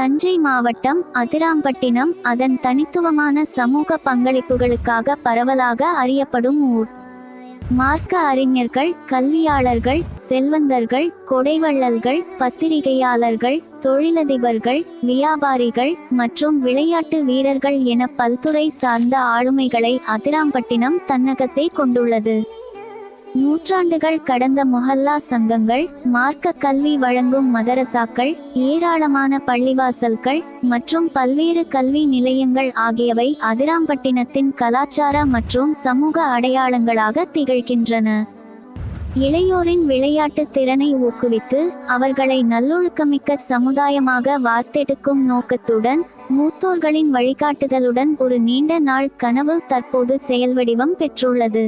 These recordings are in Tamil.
தஞ்சை மாவட்டம் அதிராம்பட்டினம் அதன் தனித்துவமான சமூக பங்களிப்புகளுக்காக பரவலாக அறியப்படும் ஊர். மார்க்க அறிஞர்கள் கல்வியாளர்கள் செல்வந்தர்கள் கொடைவள்ளல்கள் பத்திரிகையாளர்கள் தொழிலதிபர்கள் வியாபாரிகள் மற்றும் விளையாட்டு வீரர்கள் என பல்துறை சார்ந்த ஆளுமைகளை அதிராம்பட்டினம் தன்னகத்தை கொண்டுள்ளது. நூற்றாண்டுகள் கடந்த மொஹல்லா சங்கங்கள் மார்க்க கல்வி வழங்கும் மதரசாக்கள் ஏராளமான பள்ளிவாசல்கள் மற்றும் பல்வேறு கல்வி நிலையங்கள் ஆகியவை அதிராம்பட்டினத்தின் கலாச்சார மற்றும் சமூக அடையாளங்களாக திகழ்கின்றன. இளையோரின் விளையாட்டு திறனை ஊக்குவித்து அவர்களை நல்லொழுக்கமிக்க சமுதாயமாக வார்த்தெடுக்கும் நோக்கத்துடன் மூத்தோர்களின் வழிகாட்டுதலுடன் ஒரு நீண்ட நாள் கனவு தற்போது செயல்வடிவம் பெற்றுள்ளது.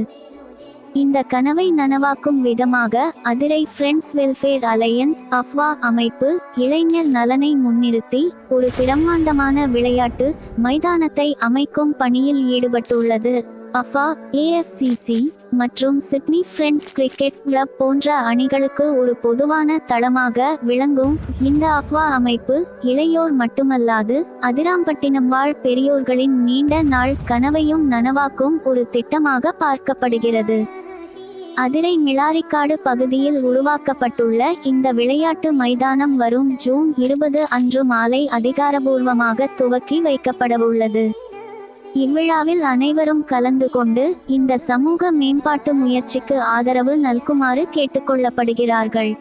இந்த கனவை நனவாக்கும் விதமாக அதிரை ஃப்ரெண்ட்ஸ் வெல்ஃபேர் அலையன்ஸ் அஃப்வா அமைப்பு இளைஞர் நலனை முன்னிறுத்தி ஒரு பிரம்மாண்டமான விளையாட்டு மைதானத்தை அமைக்கும் பணியில் ஈடுபட்டுள்ளது. அஃபா ஏஎஃப்சிசி மற்றும் சிட்னி ஃப்ரெண்ட்ஸ் கிரிக்கெட் கிளப் போன்ற அணிகளுக்கு ஒரு பொதுவான தளமாக விளங்கும் இந்த அஃவா அமைப்பு இளையோர் மட்டுமல்லாது அதிராம்பட்டினம் வாழ் பெரியோர்களின் நீண்ட நாள் கனவையும் நனவாக்கும் ஒரு திட்டமாக பார்க்கப்படுகிறது. அதிரை மிளாரிக்காடு பகுதியில் உருவாக்கப்பட்டுள்ள இந்த விளையாட்டு மைதானம் வரும் ஜூன் இருபது அன்று மாலை அதிகாரபூர்வமாக துவக்கி வைக்கப்படவுள்ளது. இவ்விழாவில் அனைவரும் கலந்து கொண்டு இந்த சமூக மேம்பாட்டு முயற்சிக்கு ஆதரவு நல்குமாறு கேட்டுக்கொள்ளப்படுகிறார்கள்